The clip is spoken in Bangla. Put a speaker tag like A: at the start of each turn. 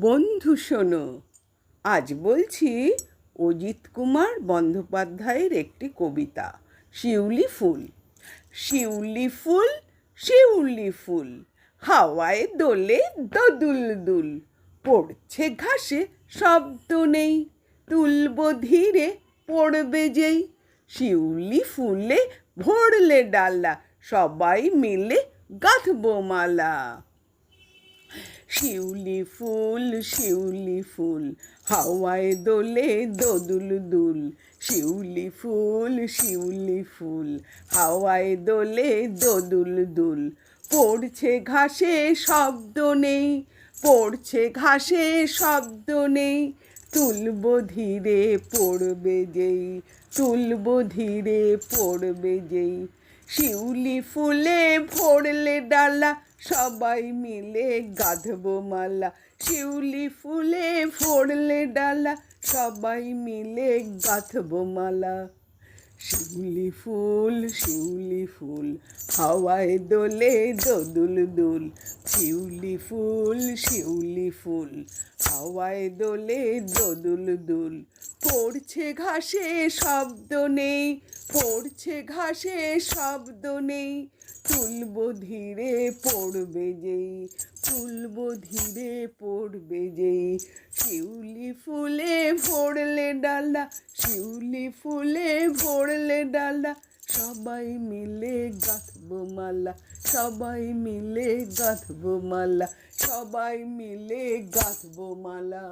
A: বন্ধু শোনো, আজ বলছি অজিত কুমার বন্দ্যোপাধ্যায়ের একটি কবিতা, শিউলি ফুল। শিউলি ফুল শিউলি ফুল, হাওয়ায় দোলে দোদুল দুল পড়ছে ঘাসে শব্দ নেই, তুলব ধীরে পড়বে যেই। শিউলি ফুলে ভরলে ডালা, সবাই মিলে গাঁথবো মালা। শিউলি ফুল শিউলি ফুল, হাওয়ায় দোলে দোদুল দুল। শিউলি ফুল শিউলি ফুল, হাওয়ায় দোলে দোদুল দুল। পড়ছে ঘাসে শব্দ নেই, পড়ছে ঘাসে শব্দ নেই। তুলব ধীরে পড়বে যেই, তুলব ধীরে পড়বে যেই। শিউলি ফুলে ভরলে ডালা, সবাই মিলে গাঁথবো মালা। শিউলি ফুলে ভরলে ডালা, সবাই মিলে গাঁথবো মালা। শিউলি ফুল শিউলি ফুল, হাওয়ায় দোলে দোদুল দুল শিউলি ফুল শিউলি ফুল, হাওয়ায় দোলে দোদুল দুল। পড়ছে ঘাসে শব্দ নেই, পড়ছে ঘাসে শব্দ নেই। তুলব ধীরে পড়বে যেই তুলব ধীরে পড়বে যেই। শিউলি ফুলে ভরলে ডালা শিউলি ফুলে ভরলে ডালা সবাই মিলে গাঁথব মালা, সবাই মিলে গাঁথব মালা, সবাই মিলে গাঁথব মালা।